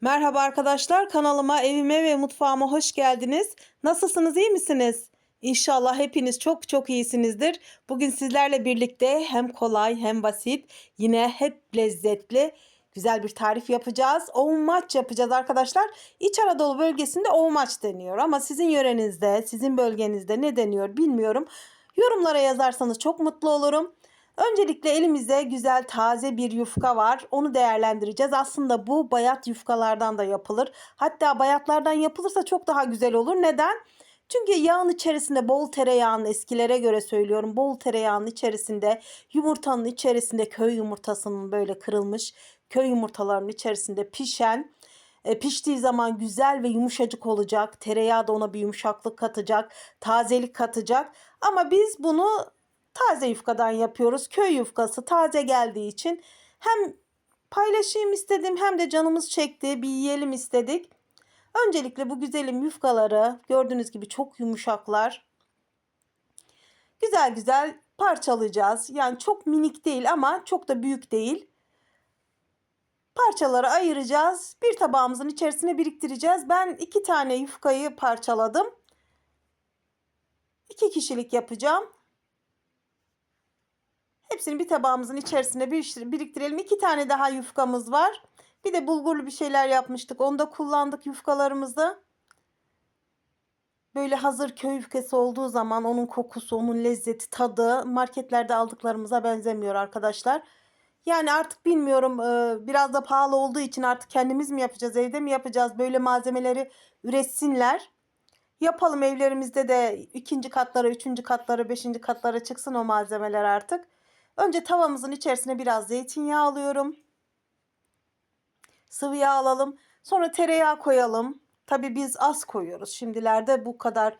Merhaba arkadaşlar kanalıma evime ve mutfağıma hoş geldiniz. Nasılsınız iyi misiniz? İnşallah hepiniz çok çok iyisinizdir. Bugün sizlerle birlikte hem kolay hem basit yine hep lezzetli güzel bir tarif yapacağız. Oğmaç yapacağız arkadaşlar. İç Anadolu bölgesinde oğmaç deniyor ama sizin yörenizde sizin bölgenizde ne deniyor bilmiyorum. Yorumlara yazarsanız çok mutlu olurum. Öncelikle elimizde güzel taze bir yufka var. Onu değerlendireceğiz. Aslında bu bayat yufkalardan da yapılır. Hatta bayatlardan yapılırsa çok daha güzel olur. Neden? Çünkü yağın içerisinde bol tereyağının eskilere göre söylüyorum bol tereyağının içerisinde yumurtanın içerisinde köy yumurtasının böyle kırılmış köy yumurtalarının içerisinde pişen e, piştiği zaman güzel ve yumuşacık olacak. Tereyağı da ona bir yumuşaklık katacak, tazelik katacak. Ama biz bunu taze yufkadan yapıyoruz. Köy yufkası taze geldiği için hem paylaşayım istedim hem de canımız çekti bir yiyelim istedik. Öncelikle bu güzelim yufkaları gördüğünüz gibi çok yumuşaklar. Güzel güzel parçalayacağız. Yani çok minik değil ama çok da büyük değil. Parçaları ayıracağız. Bir tabağımızın içerisine biriktireceğiz. Ben iki tane yufkayı parçaladım. İki kişilik yapacağım. Hepsini bir tabağımızın içerisine biriktirelim. İki tane daha yufkamız var. Bir de bulgurlu bir şeyler yapmıştık. Onu da kullandık yufkalarımızı. Böyle hazır köy yufkası olduğu zaman onun kokusu, onun lezzeti, tadı marketlerde aldıklarımıza benzemiyor arkadaşlar. Yani artık bilmiyorum biraz da pahalı olduğu için artık kendimiz mi yapacağız, evde mi yapacağız? Böyle malzemeleri üretsinler. Yapalım evlerimizde de ikinci katlara, üçüncü katlara, beşinci katlara çıksın o malzemeler artık. Önce tavamızın içerisine biraz zeytinyağı alıyorum. Sıvı yağ alalım. Sonra tereyağı koyalım. Tabii biz az koyuyoruz. Şimdilerde bu kadar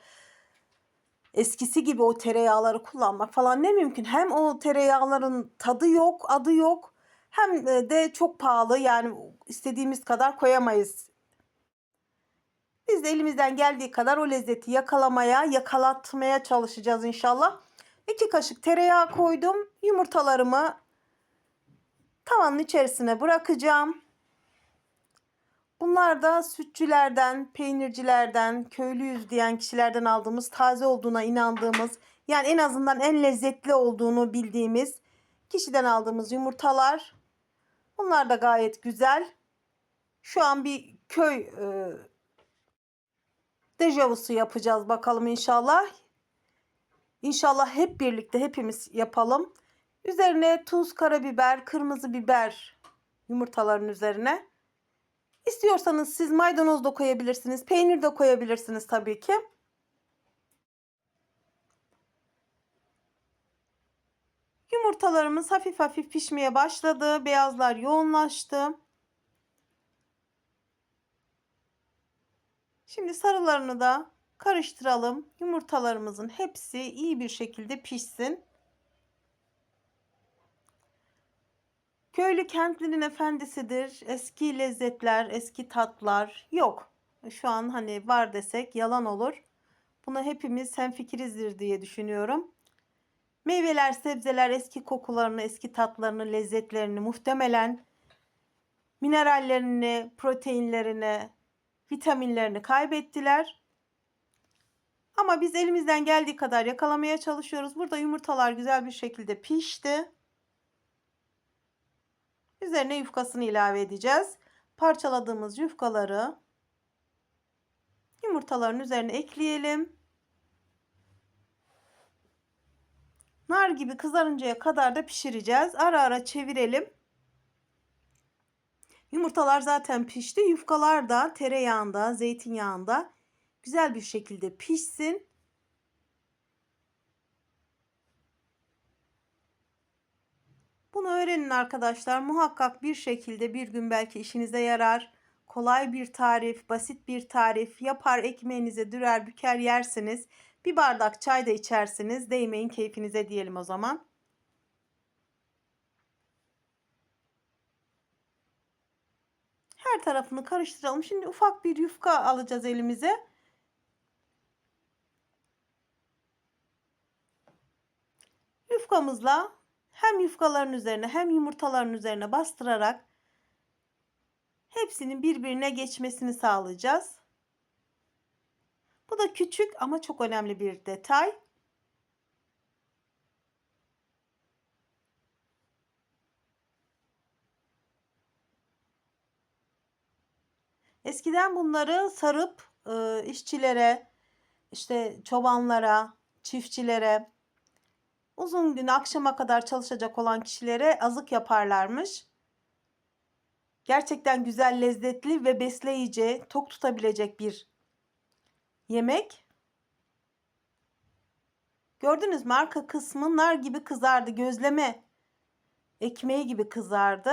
eskisi gibi o tereyağları kullanmak falan ne mümkün. Hem o tereyağların tadı yok, adı yok. Hem de çok pahalı. Yani istediğimiz kadar koyamayız. Biz de elimizden geldiği kadar o lezzeti yakalamaya, yakalatmaya çalışacağız inşallah. 2 kaşık tereyağı koydum. Yumurtalarımı tavanın içerisine bırakacağım. Bunlar da sütçülerden, peynircilerden, köylüyüz diyen kişilerden aldığımız, taze olduğuna inandığımız, yani en azından en lezzetli olduğunu bildiğimiz kişiden aldığımız yumurtalar. Bunlar da gayet güzel. Şu an bir köy e, dejavusu yapacağız bakalım inşallah. İnşallah hep birlikte hepimiz yapalım. Üzerine tuz, karabiber, kırmızı biber yumurtaların üzerine. İstiyorsanız siz maydanoz da koyabilirsiniz. Peynir de koyabilirsiniz tabii ki. Yumurtalarımız hafif hafif pişmeye başladı. Beyazlar yoğunlaştı. Şimdi sarılarını da karıştıralım. Yumurtalarımızın hepsi iyi bir şekilde pişsin. Köylü kentlinin efendisidir. Eski lezzetler, eski tatlar yok. Şu an hani var desek yalan olur. Buna hepimiz hemfikirizdir diye düşünüyorum. Meyveler, sebzeler eski kokularını, eski tatlarını, lezzetlerini muhtemelen minerallerini, proteinlerini, vitaminlerini kaybettiler. Ama biz elimizden geldiği kadar yakalamaya çalışıyoruz. Burada yumurtalar güzel bir şekilde pişti. Üzerine yufkasını ilave edeceğiz. Parçaladığımız yufkaları yumurtaların üzerine ekleyelim. Nar gibi kızarıncaya kadar da pişireceğiz. Ara ara çevirelim. Yumurtalar zaten pişti. Yufkalar da tereyağında, zeytinyağında güzel bir şekilde pişsin. Bunu öğrenin arkadaşlar. Muhakkak bir şekilde bir gün belki işinize yarar. Kolay bir tarif, basit bir tarif. Yapar ekmeğinize dürer büker yersiniz. Bir bardak çay da içersiniz. Değmeyin keyfinize diyelim o zaman. Her tarafını karıştıralım. Şimdi ufak bir yufka alacağız elimize. Yufkamızla hem yufkaların üzerine hem yumurtaların üzerine bastırarak Hepsinin birbirine geçmesini sağlayacağız. Bu da küçük ama çok önemli bir detay. Eskiden bunları sarıp e, işçilere, işte çobanlara, çiftçilere, uzun gün akşama kadar çalışacak olan kişilere azık yaparlarmış. Gerçekten güzel, lezzetli ve besleyici, tok tutabilecek bir yemek. Gördünüz mü arka kısmı nar gibi kızardı. Gözleme ekmeği gibi kızardı.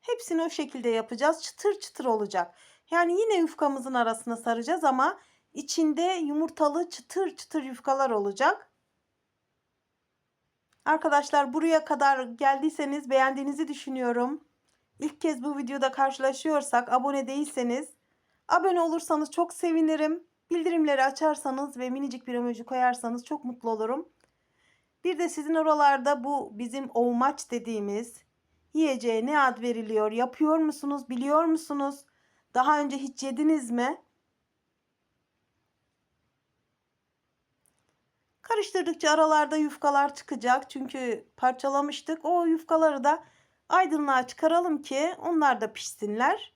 Hepsini o şekilde yapacağız. Çıtır çıtır olacak. Yani yine yufkamızın arasına saracağız ama içinde yumurtalı çıtır çıtır yufkalar olacak. Arkadaşlar buraya kadar geldiyseniz beğendiğinizi düşünüyorum. İlk kez bu videoda karşılaşıyorsak abone değilseniz abone olursanız çok sevinirim. Bildirimleri açarsanız ve minicik bir emoji koyarsanız çok mutlu olurum. Bir de sizin oralarda bu bizim ovmaç dediğimiz yiyeceğe ne ad veriliyor? Yapıyor musunuz? Biliyor musunuz? Daha önce hiç yediniz mi? Karıştırdıkça aralarda yufkalar çıkacak. Çünkü parçalamıştık. O yufkaları da aydınlığa çıkaralım ki onlar da pişsinler.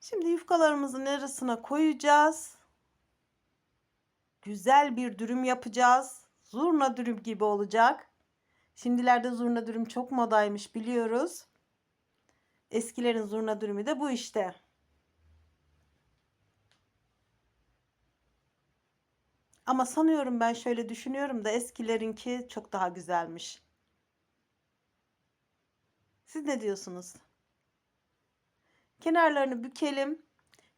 Şimdi yufkalarımızın arasına koyacağız. Güzel bir dürüm yapacağız. Zurna dürüm gibi olacak. Şimdilerde zurna dürüm çok modaymış biliyoruz. Eskilerin zurna dürümü de bu işte. Ama sanıyorum ben şöyle düşünüyorum da eskilerinki çok daha güzelmiş. Siz ne diyorsunuz? Kenarlarını bükelim.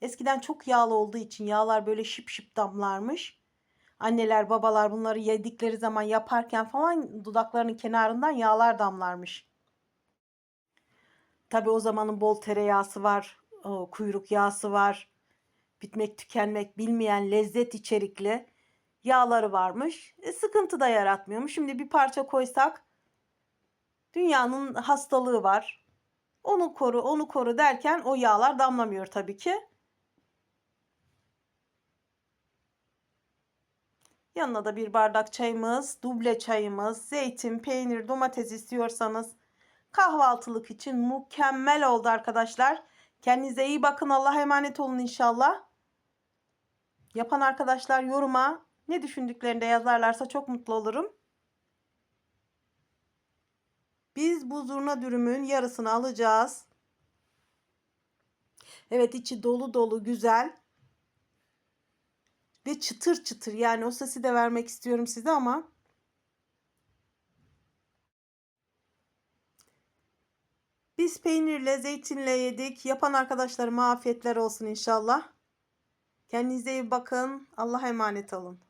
Eskiden çok yağlı olduğu için yağlar böyle şıp şıp damlarmış. Anneler, babalar bunları yedikleri zaman yaparken falan dudaklarının kenarından yağlar damlarmış. Tabi o zamanın bol tereyağısı var, o kuyruk yağısı var. Bitmek tükenmek bilmeyen lezzet içerikli yağları varmış. E, sıkıntı da yaratmıyormuş. Şimdi bir parça koysak dünyanın hastalığı var. Onu koru, onu koru derken o yağlar damlamıyor tabii ki. Yanına da bir bardak çayımız, duble çayımız, zeytin, peynir, domates istiyorsanız kahvaltılık için mükemmel oldu arkadaşlar. Kendinize iyi bakın. Allah'a emanet olun inşallah. Yapan arkadaşlar yoruma ne düşündüklerinde yazarlarsa çok mutlu olurum. Biz bu zurna dürümün yarısını alacağız. Evet içi dolu dolu güzel. Ve çıtır çıtır yani o sesi de vermek istiyorum size ama. Biz peynirle, zeytinle yedik. Yapan arkadaşlarıma afiyetler olsun inşallah. Kendinize iyi bakın. Allah'a emanet olun.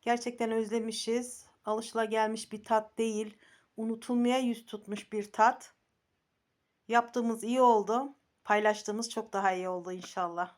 Gerçekten özlemişiz. Alışılagelmiş bir tat değil. Unutulmaya yüz tutmuş bir tat. Yaptığımız iyi oldu. Paylaştığımız çok daha iyi oldu inşallah.